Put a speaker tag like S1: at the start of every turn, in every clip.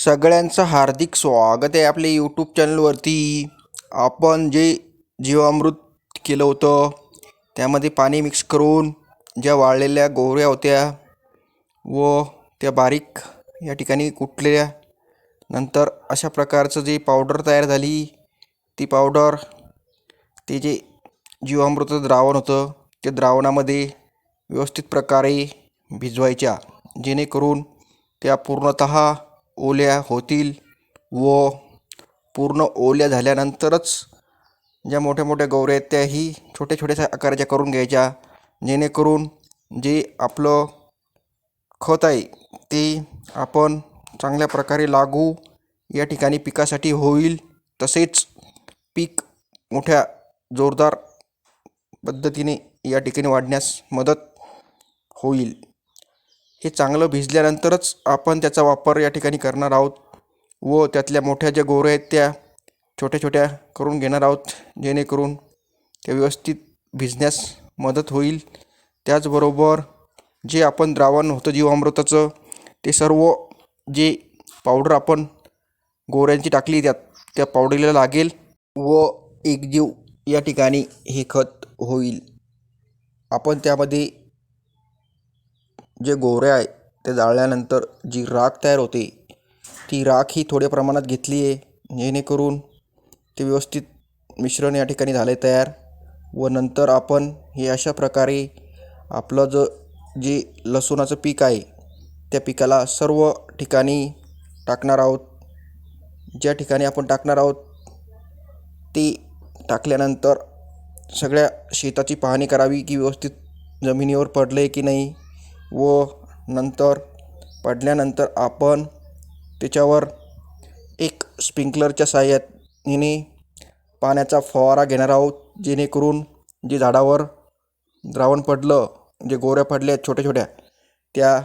S1: सगळ्यांचं हार्दिक स्वागत आहे आपल्या यूट्यूब चॅनलवरती आपण जे जीवामृत केलं होतं त्यामध्ये पाणी मिक्स करून ज्या वाळलेल्या गोवऱ्या होत्या व त्या बारीक या ठिकाणी कुटलेल्या नंतर अशा प्रकारचं जे पावडर तयार झाली ती पावडर ते जे जीवामृत द्रावण होतं ते द्रावणामध्ये व्यवस्थित प्रकारे भिजवायच्या जेणेकरून त्या पूर्णतः ओल्या होतील व पूर्ण ओल्या झाल्यानंतरच ज्या मोठ्या मोठ्या गौऱ्या आहेत त्याही छोट्या छोट्याशा आकाराच्या करून घ्यायच्या. जेणेकरून जे आपलं खत आहे ते आपण चांगल्या प्रकारे लागू या ठिकाणी पिकासाठी होईल. तसेच पीक मोठ्या जोरदार पद्धतीने या ठिकाणी वाढण्यास मदत होईल. हे चांगलं भिजल्यानंतरच आपण त्याचा वापर या ठिकाणी करणार आहोत व त्यातल्या मोठ्या ज्या गोऱ्या आहेत त्या छोट्या छोट्या करून घेणार आहोत जेणेकरून त्या व्यवस्थित भिजण्यास मदत होईल. त्याचबरोबर जे आपण द्रावण होतं जीवामृताचं ते सर्व जे पावडर आपण गोऱ्यांची टाकली त्यात त्या पावडरीला लागेल व एकजीव या ठिकाणी हे खत होईल. आपण त्यामध्ये जे गोवऱ्या आहे ते जाळल्यानंतर जी राख तयार होते ती राख ही थोड्या प्रमाणात घेतली आहे. जेणेकरून ते व्यवस्थित मिश्रण या ठिकाणी झाले तयार व नंतर आपण हे अशा प्रकारे आपलं ज जे लसूणाचं पीक आहे त्या पिकाला सर्व ठिकाणी टाकणार आहोत. ज्या ठिकाणी आपण टाकणार आहोत ते टाकल्यानंतर सगळ्या शेताची पाहणी करावी की व्यवस्थित जमिनीवर पडलं आहे की नाही. व नंतर पडल्यानंतर आपण त्याच्यावर एक स्प्रिंकलरच्या साहाय्याने पाण्याचा फवारा घेणार आहोत जेणेकरून जे झाडावर द्रावण पडलं जे गोऱ्या पडल्या आहेत छोट्या छोट्या त्या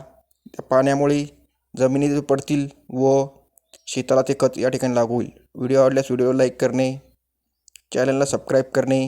S1: त्या पाण्यामुळे जमिनीत पडतील व शेताला ते खत या ठिकाणी लागू होईल. व्हिडिओ आवडल्यास व्हिडिओ लाईक करणे चॅनलला सबस्क्राईब करणे